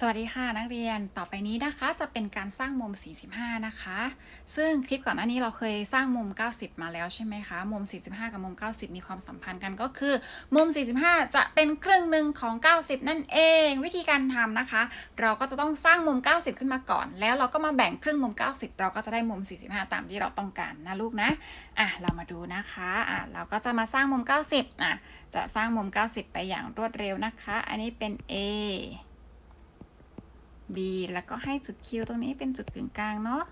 สวัสดีค่ะนักเรียนต่อไปนี้นะคะจะเป็นการสร้างมุม 45 นะคะ ซึ่งคลิปก่อนหน้านี้เราเคยสร้างมุม 90 มาแล้วใช่ไหมคะ มุม 45 กับมุม 90 มีความสัมพันธ์กันก็คือ มุม 45 จะเป็นครึ่งหนึ่งของ 90 นั่นเอง วิธีการทำนะคะ เราก็จะต้องสร้างมุม 90 ขึ้นมาก่อน แล้วเราก็มาแบ่งครึ่งมุม 90 เราก็จะได้มุม 45 ตามที่เราต้องการนะลูกนะอะเรามาดูนะคะอะเราก็จะมาสร้างมุม 90อะจะสร้างมุม 90 ไปอย่างรวดเร็วนะคะ อันนี้เป็น A B แล้วก็ให้จุด Q ตรงนี้เป็นจุดกึ่งกลางเนาะ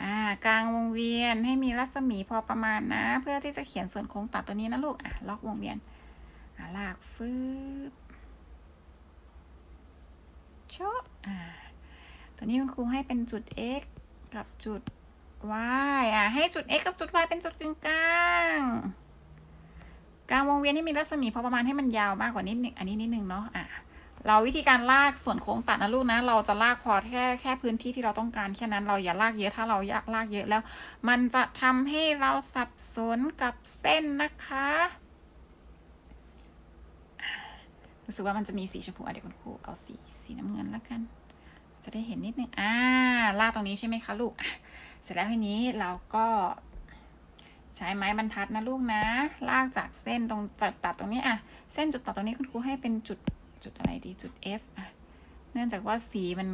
อ่ากลางวงเวียนให้มีรัศมีพอประมาณนะ เพื่อที่จะเขียนส่วนโค้งตัดตัวนี้นะลูกอะล็อกวงเวียนอะลากฟืบชะอ่าตัวนี้คุณครูให้เป็นจุด x กับจุด y อะให้จุด x กับจุด y เป็นจุดกึ่งกลางกลางวงเวียนที่มีรัศมีพอประมาณให้มันยาวมากกว่านิดนึงอันนี้นิดนึงเนาะอะ เราวิธีการลากส่วนโค้งตัดนะลูกนะ เราจะลากพอแค่แค่พื้นที่ที่เราต้องการแค่นั้นเราอย่าลากเยอะถ้าเราอยากลากเยอะแล้ว มันจะทำให้เราสับสนกับเส้นนะคะรู้สึกว่ามันจะมีสีชมพูอะเดี๋ยวคุณครูเอาสีสีน้ำเงินแล้วกัน จะได้เห็นนิดนึงอ่าลากตรงนี้ใช่ไหมคะลูกเสร็จแล้วทีนี้เราก็ใช้ไม้บรรทัดนะลูกนะ ลากจากเส้นตรงจุดตัดตรงนี้อะ เส้นจุดตัดตรงนี้คุณครูให้เป็นจุด จุดอะไรดีจุด F อะเนื่องจากว่าสีมัน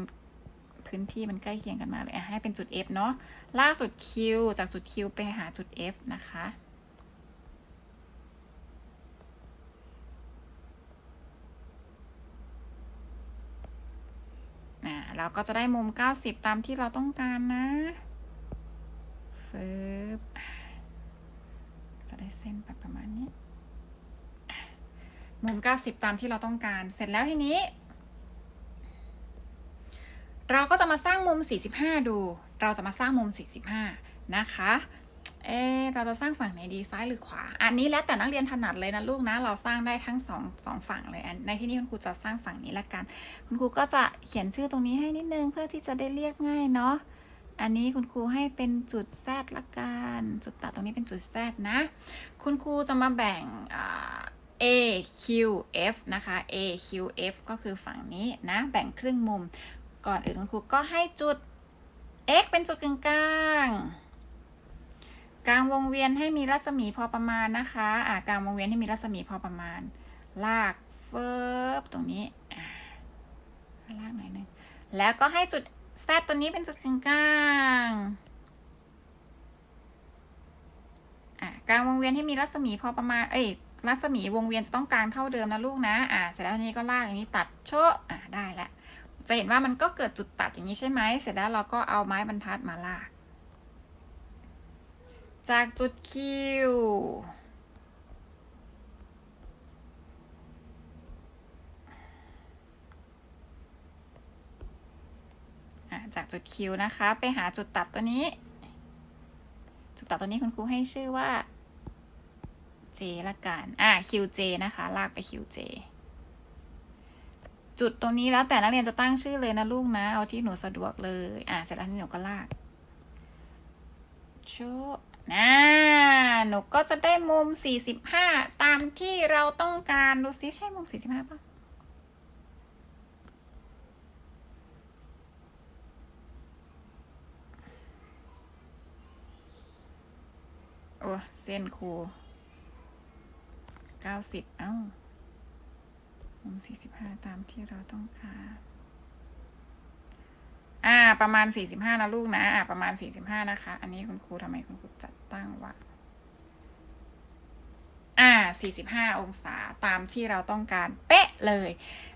พื้นที่มันใกล้เคียงกันมาเลยให้เป็นจุด F เนาะลากจุด Q จากจุด Q ไปหาจุด F นะคะอ่าเราก็จะได้มุม 90 ตามที่เราต้องการนะฟึบจะได้เส้นแบบประมาณนี้ มุม 90 ตามที่เราต้องการ เสร็จแล้วทีนี้ เราก็จะมาสร้างมุม 45 ดู เราจะมาสร้างมุม 45 นะคะ เอเราจะสร้างฝั่งไหนดีซ้ายหรือขวา อันนี้แล้วแต่นักเรียนถนัดเลยนะลูกนะ เราสร้างได้ทั้งสองสองฝั่งเลยอันในที่นี้คุณครูจะสร้างฝั่งนี้ละกัน คุณครูก็จะเขียนชื่อตรงนี้ให้นิดนึงเพื่อที่จะได้เรียกง่ายเนาะ อันนี้คุณครูให้เป็นจุด Z ละกัน จุดตัดตรงนี้เป็นจุด Z นะ คุณครูจะมาแบ่งอ่า A Q F นะคะ A Q F ก็คือฝั่งนี้นะ แบ่งครึ่งมุม ก่อนอื่นคุณครูก็ให้จุด X เป็นจุดกลางกลาง กลางวงเวียนให้มีรัศมีพอประมาณนะคะ อ่ากลางวงเวียนให้มีรัศมีพอประมาณ ลากเฟิบตรงนี้ อ่า ลากหน่อยหนึง แล้วก็ให้จุด Z ตัวนี้เป็นจุดกลางกลางอ่ากลางวงเวียนให้มีรัศมีพอประมาณ เอ้ย รัศมีวงเวียนจะต้องกลางเท่าเดิมนะลูกนะ อ่า เสร็จแล้วนี้ก็ลากอย่างนี้ตัดโชะอ่าได้แล้วจะเห็นว่ามันก็เกิดจุดตัดอย่างนี้ใช่ไหม เสร็จแล้วเราก็เอาไม้บรรทัดมาลาก จากจุดคิวจากจุดคิวนะคะ ไปหาจุดตัดตัวนี้ จุดตัดตัวนี้คุณครูให้ชื่อว่า J ละกัน อ่า QJ นะคะ ลากไป QJ จุดตรงนี้แล้วแต่นักเรียนจะตั้งชื่อเลยนะลูกนะ เอาที่หนูสะดวกเลย อ่า เสร็จแล้วนี้หนูก็ลากชะนะหนูก็จะได้มุม 45 ตามที่เราต้องการ ดูซิใช่มุม 45ป่ะโอ้เส้นครู เก้าสิบเอ้ามุมสี่สิบห้าตามที่เราต้องการอ่า ประมาณสี่สิบห้านะลูกนะ อ่า ประมาณสี่สิบห้านะคะ อันนี้คุณครูทำไมคุณครูจัดตั้งว่าอ่าสี่สิบห้าองศาตามที่เราต้องการเป๊ะเลย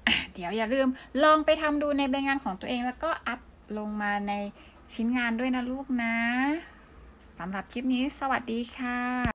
อะเดี๋ยวอย่าลืมลองไปทำดูในใบงานของตัวเองแล้วก็อัพลงมาในชิ้นงานด้วยนะลูกนะสำหรับคลิปนี้สวัสดีค่ะ